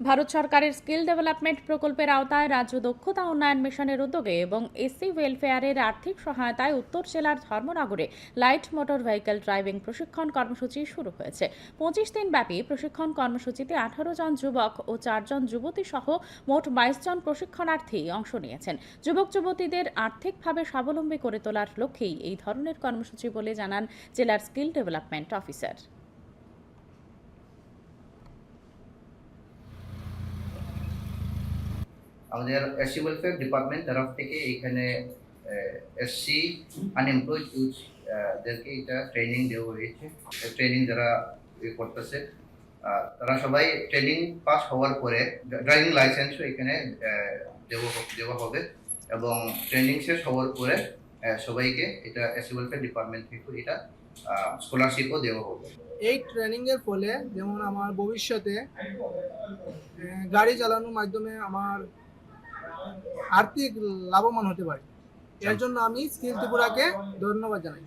ভারত সরকারের skill development প্রকল্পের আওতায় রাজ্য দক্ষতা উন্নয়ন মিশনের উদ্যোগে এবং এসসি ওয়েলফেয়ারের আর্থিক সহায়তায় উত্তর জেলার ধর্মনগরে লাইট মোটর ভেহিকেল ড্রাইভিং প্রশিক্ষণ কর্মসূচি শুরু হয়েছে। পঁচিশ দিন ব্যাপী প্রশিক্ষণ কর্মসূচিতে আঠারো জন যুবক ও চারজন যুবতী সহ মোট বাইশ জন প্রশিক্ষণার্থী অংশ নিয়েছেন। যুবক যুবতীদের আর্থিকভাবে স্বাবলম্বী করে তোলার লক্ষ্যেই এই ধরনের কর্মসূচি বলে জানান জেলার স্কিল ডেভেলপমেন্ট অফিসার। আমাদের এসসি ওয়েলফেয়ার ডিপার্টমেন্ট তরফ থেকে এখানে এসসি আনএমপ্লয়েড ইউথ দেরকে এটা ট্রেনিং দেওয়া হয়েছে। ট্রেনিং যারা ইয়ে করতেছে তারা সবাই ট্রেনিং পাস হওয়ার পরে ড্রাইভিং লাইসেন্সও এখানে দেওয়া দেওয়া হবে এবং ট্রেনিং শেষ হওয়ার পরে সবাইকে এটা এসসি ওয়েলফেয়ার ডিপার্টমেন্ট থেকে এটা স্কলারশিপও দেওয়া হবে। এই ট্রেনিং এর ফলে যেমন আমার ভবিষ্যতে গাড়ি চালানোর মাধ্যমে আমার আর্থিক লাভবান হতে পারি। এর জন্য আমি স্কিল ত্রিপুরাকে ধন্যবাদ জানাই।